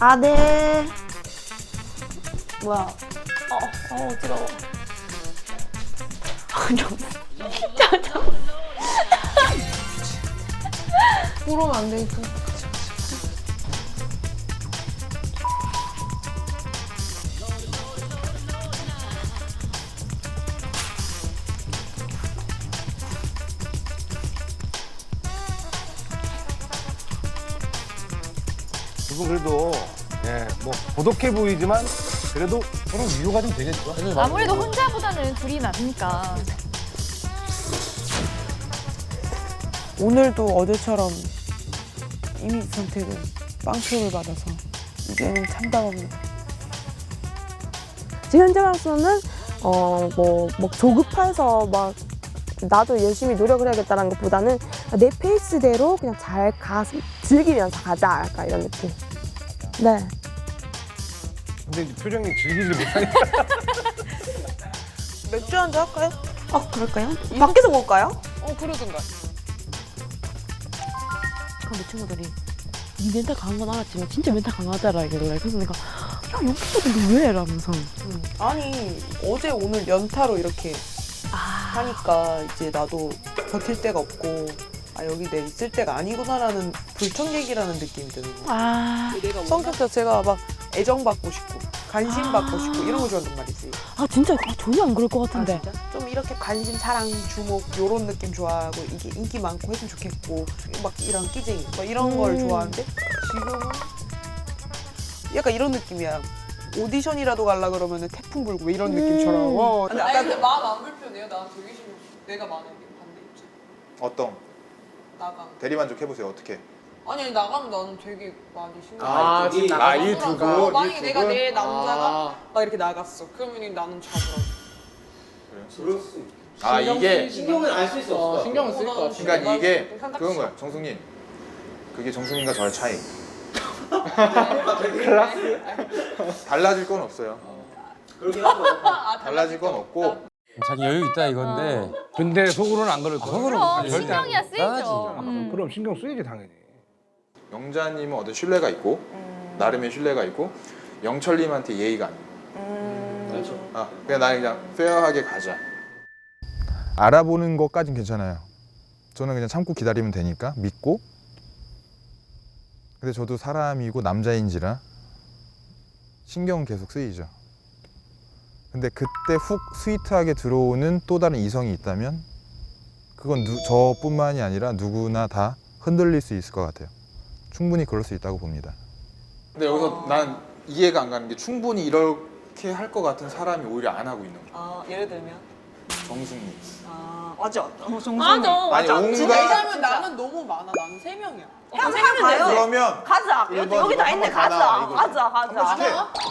아, 네. 뭐야. 어, 어, 어지러워. 그러면 안 되겠어. 분 그래도 예, 뭐 고독해 보이지만 그래도 서로 위로가 좀 되겠죠. 아무래도 혼자보다는 둘이 낫니까. 오늘도 어제처럼 이미 선택은 빵표를 받아서 이제는 참담합니다. 지금 현재로서는, 어, 뭐, 뭐, 조급해서 막, 나도 열심히 노력을 해야겠다는 것보다는 내 페이스대로 그냥 잘 가, 즐기면서 가자. 약간 이런 느낌. 네. 근데 이제 표정이 즐기질 못하니까. 맥주 한 잔 할까요? 어, 그럴까요? 밖에서 먹을까요? 어, 그러든가. 내 친구들이 니 멘탈 강한 건 알았지만 진짜 멘탈 강하더라 이러길래 그래서 내가 야 여기서 근데 왜? 라면서 아니 어제 오늘 연타로 이렇게 하니까 이제 나도 버틸 데가 없고 아 여기 내 있을 때가 아니구나라는 불청객이라는 느낌이 드는 거야 아, 성격 자체가 막 애정받고 싶고 관심 받고 싶고 이런 거 좋아한단 말이지 아 진짜 아, 전혀 안 그럴 것 아, 같은데. 좀 이렇게 관심, 사랑, 주목 요런 느낌 좋아하고 이게 인기 많고 했으면 좋겠고 막 이런 끼쟁이 막 이런 걸 음. 좋아하는데 지금은 약간 이런 느낌이야. 오디션이라도 갈라 그러면 태풍 불고 뭐 이런 느낌처럼. 어. 근데 아니, 아까 근데 마음 안 불편해요? 난 되게 싫어. 내가 만약에 반대 입장. 어떤 나가면. 대리만족 해보세요 어떻게 아니, 아니, 나가면 나는 되게 많이 신경 아, 지금 아, 나가서 이. 두 어, 분? 만약에 내가 내 남자가 아. 막 이렇게 나갔어. 그러면 나는 잡으라고. 아 이게 신경은 안 쓸 수 없어. 신경은 쓸 것 같아. 그러니까 이게. 그건 거야 정숙님 그게 정숙님과 저의 차이 달라질 건 없어요 그렇긴 하죠. 달라질 건 없고 자기 여유 있다 이건데 근데 속으로는 안 그럴 거야. 속으로 그럼 절대 안 신경이야 그래. 쓰이죠. 음. 그럼 신경 쓰이지 당연히. 영자님은 어떤 신뢰가 있고 나름의 신뢰가 있고 영철님한테 예의가 아니에요 맞죠. 아 그냥 나는 그냥 페어하게 가자 알아보는 것까진 괜찮아요 저는 그냥 참고 기다리면 되니까 믿고 근데 저도 사람이고 남자인지라 신경은 계속 쓰이죠 근데 그때 훅 스위트하게 들어오는 또 다른 이성이 있다면 그건 누, 저뿐만이 아니라 누구나 다 흔들릴 수 있을 것 같아요 충분히 그럴 수 있다고 봅니다 근데 여기서 난 이해가 안 가는 게 충분히 이렇게 할 것 같은 사람이 오히려 안 하고 있는 거야 아 예를 들면 정숙님 아 맞아. 어, 정수. 맞아. 아니 진짜 온갖 왜냐면 나는 너무 많아. 나는 세 명이야. 그러면 가자. 일 여기, 다 있네. 한번 가자. 가나, 이거지. 가자. 가자. 한 번씩 해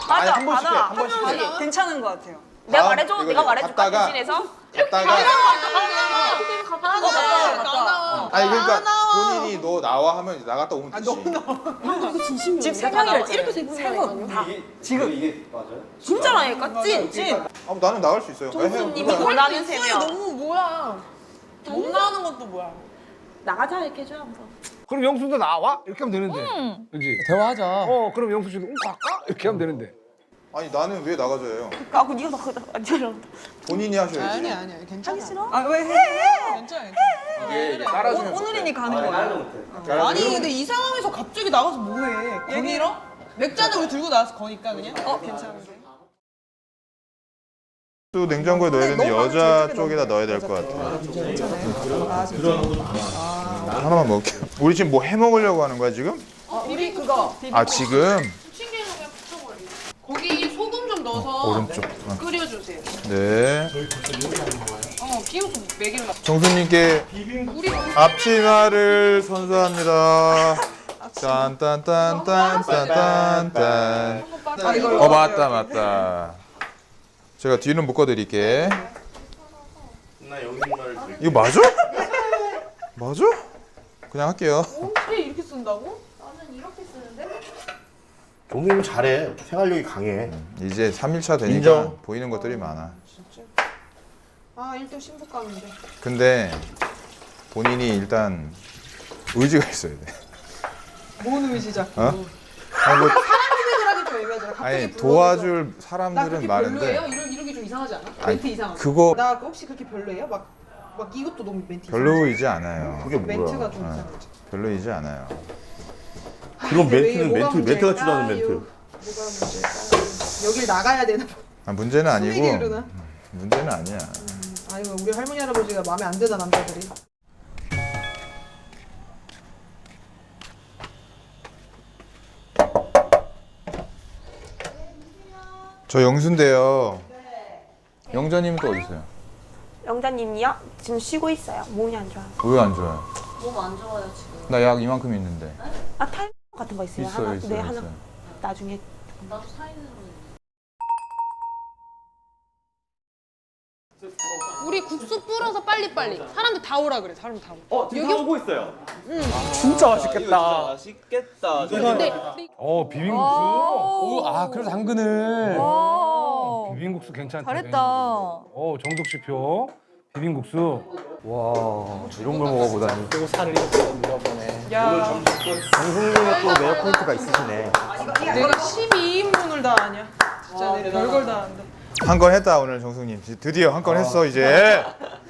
아니 한 번씩 해한 번씩 해 괜찮은 것 같아요. 내가 말해줘. 내가 말해줄까? 갔다가 대신해서. 갔다가 나나. 아니 그러니까 본인이 너 나와 하면 이제 나갔다 오면 되지 지금 세 명이라 이렇게 세 명. 다. 지금 이게 맞아요? 진짜라니까 찐 찐. 아, 나는 나갈 수 있어요 왜 해요? 이미 원하는 세 명. 너무 뭐야. 못 나가는 것도 뭐야. 나가자 이렇게 해줘 하면서. 그럼 영수도 나와? 이렇게 하면 되는데. 그지? 대화하자. 어, 그럼 영수 씨도 응 갈까? 이렇게 하면 되는데. 아니 나는 왜 나가줘요 아, 그 니가 나가자. 아니야. 본인이 하셔야지 아니 아니야. 괜찮아. 싫어? 아왜 해? 괜찮아. 괜찮아. 이게 이게 따라주면 오늘이니. 가는 아, 거야. 나는 못해. 아니 근데 이 상황에서 갑자기 나가서 뭐해? 거닐어? 맥잔을 왜 들고 나와서 거니까 그냥? 어 괜찮은데. 또 냉장고에 넣어야 되는데 여자 쪽에다 넣어야 될 것 같아 하나만 먹을게요. 우리 지금 뭐 해 먹으려고 하는 거야 지금? 우리 그거 아 지금? 그냥 붙여버려. 거기 소금 좀 넣어서 오른쪽 어. 끓여주세요. 네. 어 비우고 먹이면 정수님께 우리 앞치마를 선사합니다. 딴딴딴딴딴딴딴 어 맞다 맞다. 제가 뒤는 묶어드릴게. 나 여기 말을 이거 맞아? 맞아? 그냥 할게요 어떻게 이렇게 쓴다고? 종민이 잘해. 생활력이 강해. 이제 3일차 되니까 인정. 보이는 것들이 많아. 아 1등 신부 가는데. 근데 본인이 일단 의지가 있어야 돼. 뭔 의지자. 어? 아니, 뭐, 생각하기 좀 애매하잖아. 갑자기 아니 도와줄 나 사람들은 그렇게 많은데 별로예요? 이러, 이러기 좀 이상하지 않아? 아니, 멘트 이상하고. 그거 나 혹시 그렇게 별로예요? 막, 막 이것도 너무 멘트? 별로이지 않아요. 그게 뭐야? 멘트가 좀 어. 이상하지. 별로이지 않아요. 그런 근데 왜 멘트는 멘트 멘트 같지도 않은? 멘트. 뭐가 문제일까요? 여길 나가야 되나? 아, 문제는 아니고 흐르나? 문제는 아니야. 아니 우리 할머니 할아버지가 마음에 안 드나 남자들이. 저 영수인데요. 영자님은 또 어디 있어요? 영자님이요? 지금 쉬고 있어요. 몸이 안 좋아요. 왜 안 좋아요? 몸 안 좋아요 지금. 나 약 이만큼 있는데. 아 탈모 같은 거 있어요? 있어요, 하나, 있어요, 네 하나 있어요. 나중에 우리 국수 뿌려서 빨리빨리. 사람들 다 오라 그래. 사람들 다 오라. 어 지금 다 오고 있어요. 진짜 맛있겠다. 맛있겠다. 근데 어 비빔국수. 오, 아 그래서 당근을. 비빔국수 괜찮다. 잘했다. 어 정석 씨 표 비빔국수. 와 이런 걸 먹어보다니. 또 살을 이렇게 밀어보네. 야 정승님은 또 매력 포인트가 있으시네. 내가 12인분을 다 아냐. 진짜 내 별걸 다 한다. 한 건 했다 오늘 정숙님. 드디어 한 건 했어 이제.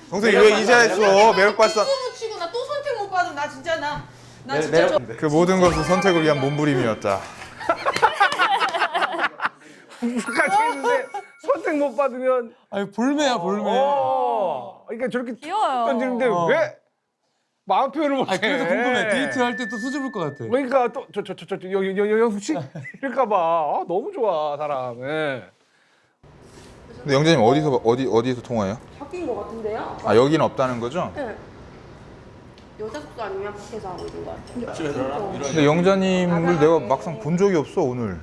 정숙이 왜 이제 했어? 매력 발산. 또 치고 나 또 선택 못 받으면 나 진짜 나. 나 진짜 저 그 모든 것은 선택을 위한 몸부림이었다. 국수까지 했는데 선택 못 받으면. 아니 볼매야 볼매. 어. 그러니까 저렇게 툭 귀여워요. 던지는데 어. 왜 마음 표현을 못해? 아 그래서 궁금해. 데이트 할 때 또 수줍을 것 같아. 그러니까 또 저 저 저저 여기 여기 영숙 씨 이럴까봐 아, 너무 좋아 사람. 예. 근데 영자님 어디서 어디 어디에서 통화해요? 바뀐 거 같은데요? 아 여기는 없다는 거죠? 여자 숙소 아니면 밖에서 하고 있는 거 같아요. 근데 영자님을 내가 막상 본 적이 없어 오늘.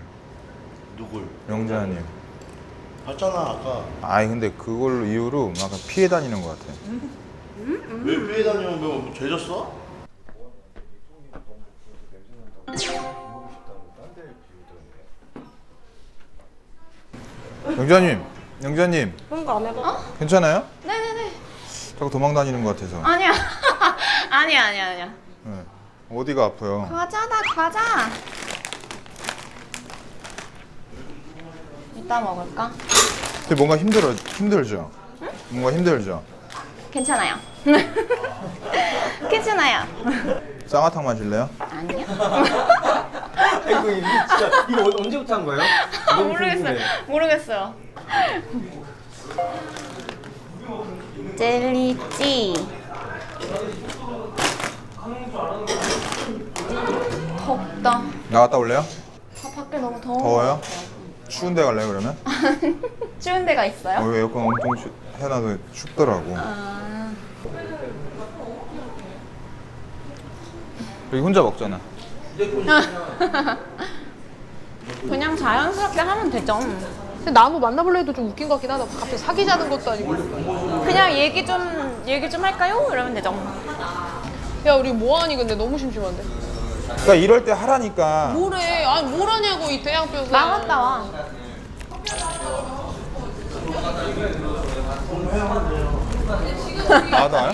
누굴? 영자님. 봤잖아 아까. 아니 근데 그걸로 이유로 약간 피해 다니는 것 같아. 왜 피해 다니면 뭐 죄졌어? 영자님, 영자님 그런 거 안 해봐. 괜찮아요? 네네네. 자꾸 도망 다니는 것 같아서. 아니야. 아니야, 아니야, 아니야. 네. 어디가 아파요? 과자다, 과자. 이따 먹을까? 근데 뭔가 힘들어 힘들죠? 뭔가 힘들죠? 괜찮아요. 괜찮아요. 쌍화탕 마실래요? 아니요. 이거 이거 진짜 이거 언제부터 한 거예요? 모르겠어요. 모르겠어요. 젤리찌. 덥다. 나갔다 올래요? 아, 밖에 너무 더워. 더워요? 추운 데 갈래요 그러면? 추운 데가 있어요? 어, 에어컨 엄청 슈, 해놔도 춥더라고. 아, 여기 혼자 먹잖아. 그냥 자연스럽게 하면 되죠. 근데 나무 만나볼래 해도 좀 웃긴 것 같긴 하다. 갑자기 사귀자는 것도 아니고. 그냥 얘기 좀 얘기 좀 할까요? 이러면 되죠. 야 우리 뭐하니 근데 너무 심심한데. 그러니까 이럴 때 하라니까. 뭐래? 아니 뭘 하냐고 이 대양뼈가. 나갔다 와. 나가도 와요?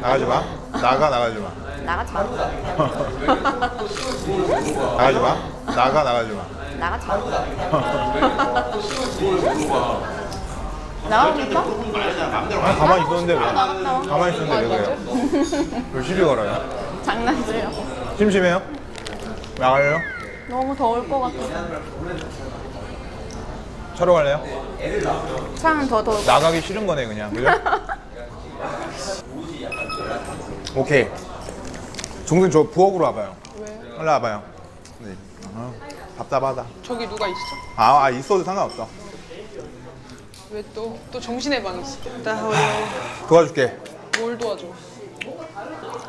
나가지 마. 나가 나가지 마. 나가지 마. 나가지 마. 나가 나가지 마. 나가지 마. 나가볼까? 아, 가만히 있었는데 왜? 가만히 있었는데 왜 그래요? 왜 시비 걸어요? 장난치려. 심심해요? 나갈래요? 너무 더울 것 같아. 갈래요? 차는 더것 나가기 싫은 거네 그냥 그죠? 오케이 종생 저 부엌으로 와봐요 왜? 일로 와봐요 네. 어, 답답하다 저기 누가 있어? 아, 아 있어도 상관없어 왜 또 또 정신의 방이지? 나 어려워. 도와줄게 뭘 도와줘?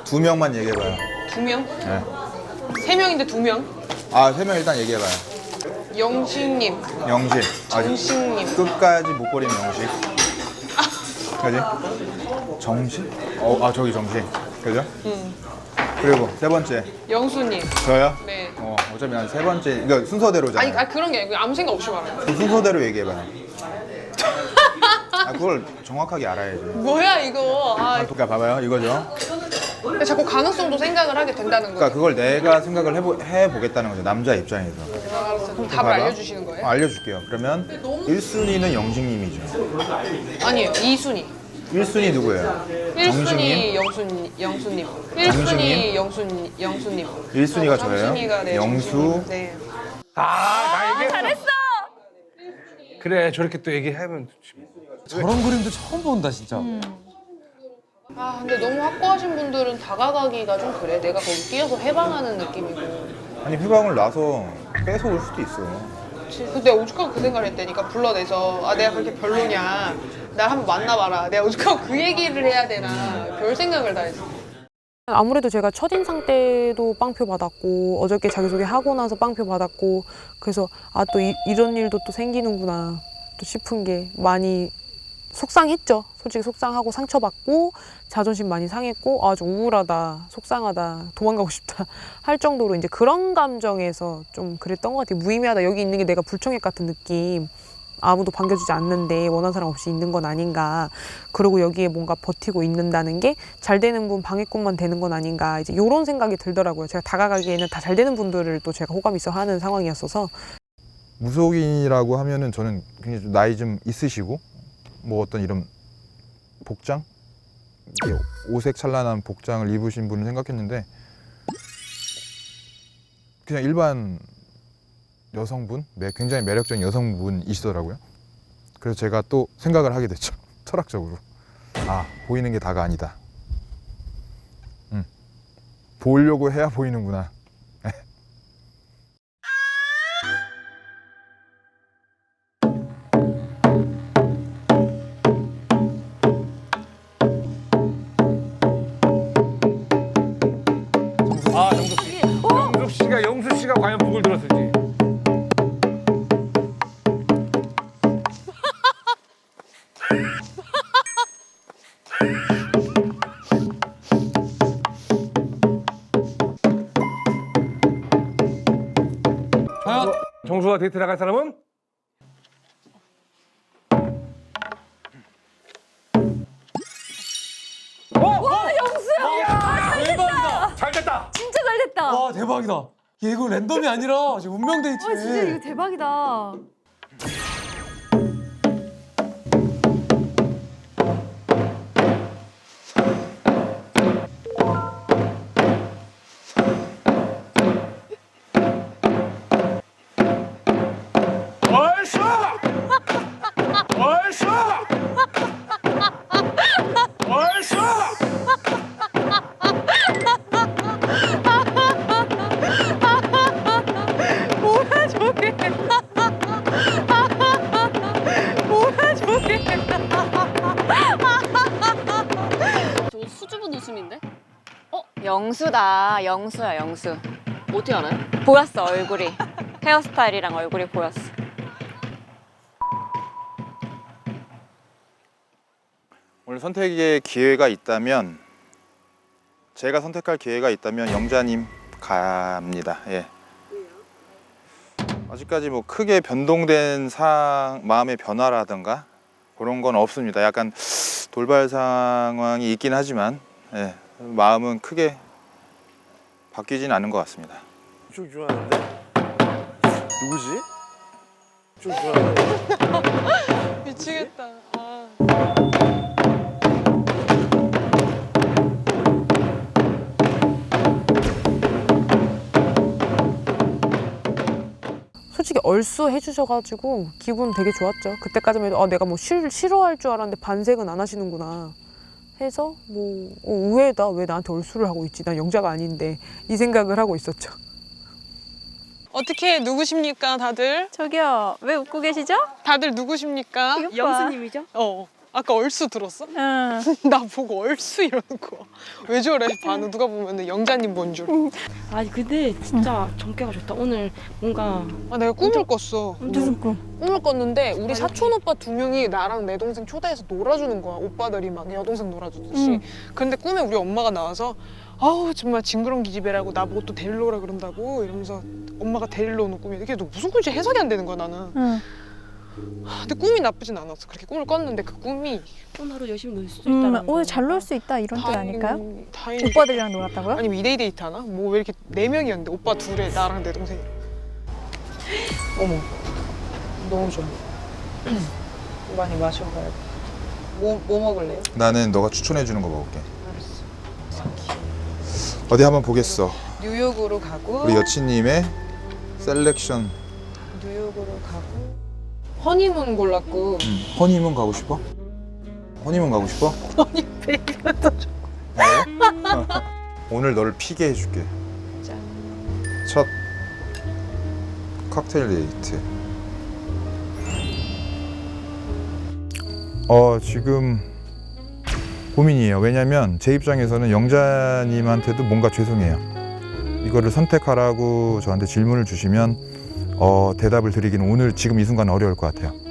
두 명만 얘기해봐요 두 명? 네. 세 명인데 두 명? 아세 명 일단 얘기해봐요 영식님, 영식 아, 정식님. 끝까지 못 버리는 영식 그지? 정식? 어, 아 저기 정식 그죠? 응. 그리고 세 번째 영수님. 저요? 네. 어 어, 어차피 한세 번째, 그러니까 순서대로잖아. 아니, 아니 그런 게 아니고 아무 생각 없이 말해. 그 순서대로 얘기해봐요. 아, 그걸 정확하게 알아야지. 뭐야 이거? 아, 그러니까 봐봐요, 이거죠. 근데 자꾸 가능성도 생각을 하게 된다는 거예요. 그러니까 그걸 내가 생각을 해보, 해보겠다는 거죠, 남자 입장에서. 그럼 답을. 알려주시는 거예요? 어, 알려줄게요. 그러면 1순위는 영식님이죠. 아니에요, 2순위. 1순위 누구예요? 1순위 영순, 영수님. 1순위 영순, 영수님. 1순위가 저예요. 3순위가 네, 영수. 네. 아, 나 얘기했어. 잘했어. 그래, 저렇게 또 얘기하면 좋지. 저런 그림도 처음 본다 진짜. 아 근데 너무 확고하신 분들은 다가가기가 좀 그래. 내가 거기 끼어서 해방하는 느낌이고. 아니, 휴방을 놔서 뺏어올 수도 있어. 그치. 근데 오죽하고 그 생각을 했다니까 불러내서 아 내가 그렇게 별로냐. 날 한번 만나봐라. 내가 오죽하고 그 얘기를 해야 되나. 별 생각을 다 했어. 아무래도 제가 첫인상 때도 빵표 받았고 어저께 자기소개 하고 나서 빵표 받았고 그래서 아 또 이런 일도 또 생기는구나 또 싶은 게 많이 속상했죠. 솔직히 속상하고 상처받고 자존심 많이 상했고 아 좀 우울하다, 속상하다, 도망가고 싶다 할 정도로 이제 그런 감정에서 좀 그랬던 것 같아요. 무의미하다 여기 있는 게 내가 불청객 같은 느낌. 아무도 반겨주지 않는데 원하는 사람 없이 있는 건 아닌가. 그리고 여기에 뭔가 버티고 있는다는 게 잘 되는 분 방해꾼만 되는 건 아닌가. 이제 이런 생각이 들더라고요. 제가 다가가기에는 다 잘 되는 분들을 또 제가 호감 있어 하는 상황이었어서 무속인이라고 하면은 저는 굉장히 좀 나이 좀 있으시고 뭐 어떤 이런 복장 오색 찬란한 복장을 입으신 분을 생각했는데 그냥 일반 여성분, 매- 굉장히 매력적인 여성분이시더라고요. 그래서 제가 또 생각을 하게 됐죠. 철학적으로 아 보이는 게 다가 아니다. 음, 보려고 해야 보이는구나. 씨가 과연 북을 들었을지. 과연 정수와 데이트 나갈 사람은? 대박이다. 잘 됐다. 진짜 잘 됐다. 와 대박이다. 얘 이거 랜덤이 아니라 운명 어, 진짜 이거. 대박이다. 영수다. 영수야, 영수. 어떻게 알아요? 보였어, 얼굴이. 헤어스타일이랑 얼굴이 보였어. 오늘 선택의 기회가 있다면 제가 선택할 기회가 있다면 영자님 갑니다. 예. 아직까지 뭐 크게 변동된 상 마음의 변화라든가 그런 건 없습니다. 약간 돌발 상황이 있긴 하지만 예. 마음은 크게 바뀌진 않은 것 같습니다. 좀 좋아하는데? 누구지? 좀 좋아하는데? 미치겠다. 아. 솔직히 얼쑤 해주셔가지고 기분 되게 좋았죠. 그때까지만 해도 아, 내가 뭐 싫, 싫어할 줄 알았는데 반색은 안 하시는구나 해서 뭐 어, 의외다 왜 나한테 얼쑤를 하고 있지 난 영자가 아닌데 이 생각을 하고 있었죠. 어떻게 누구십니까 다들? 저기요, 왜 웃고 계시죠? 다들 누구십니까? 영수님이죠? 어. 아까 얼쑤 들었어? 응. 나 보고 얼쑤 이러는 거야. 왜 저래? 반응 누가 보면 영자님 본 줄. 아니 근데 진짜 정깨가 좋다. 오늘 뭔가 아 내가 꿈을 꿨어. 무슨 꿈? 꿈을 꿨는데 우리 사촌 오빠 두 명이 나랑 내 동생 초대해서 놀아주는 거야. 오빠들이 막 여동생 놀아주듯이. 근데 꿈에 우리 엄마가 나와서 아우 정말 징그러운 기집애라고 나보고 또 데리러 오라 그런다고 이러면서 엄마가 데리러 오는 꿈이 이게 무슨 꿈인지 해석이 안 되는 거야 나는. 응. 근데 꿈이 나쁘진 않았어. 그렇게 꿈을 꿨는데 그 꿈이 오늘 하루 열심히 놀수 음, 있다는 오늘 잘 놀 수 있다 이런 뜻 다행- 아닐까요? 다행히 오빠들이랑 놀았다고요? 아니면 2대2 데이트 하나? 뭐 왜 이렇게 네 명이었는데 오빠 둘에 나랑 내 동생이 어머 너무 좋아 많이 마셔봐요 뭐, 뭐 먹을래요? 나는 너가 추천해 주는 거 먹을게. 어디 한번 보겠어. 뉴욕으로 가고 우리 여친님의 셀렉션. 뉴욕으로 가고 허니문 골랐고 음, 허니문 가고 싶어? 허니문 가고 싶어? 허니 베이비가 더 좋아 오늘 너를 피게 해줄게. 짠. 첫 칵테일 데이트. 어 지금 고민이에요. 왜냐면 제 입장에서는 영자님한테도 뭔가 죄송해요. 이거를 선택하라고 저한테 질문을 주시면 어, 대답을 드리기는 오늘 지금 이 순간 어려울 것 같아요.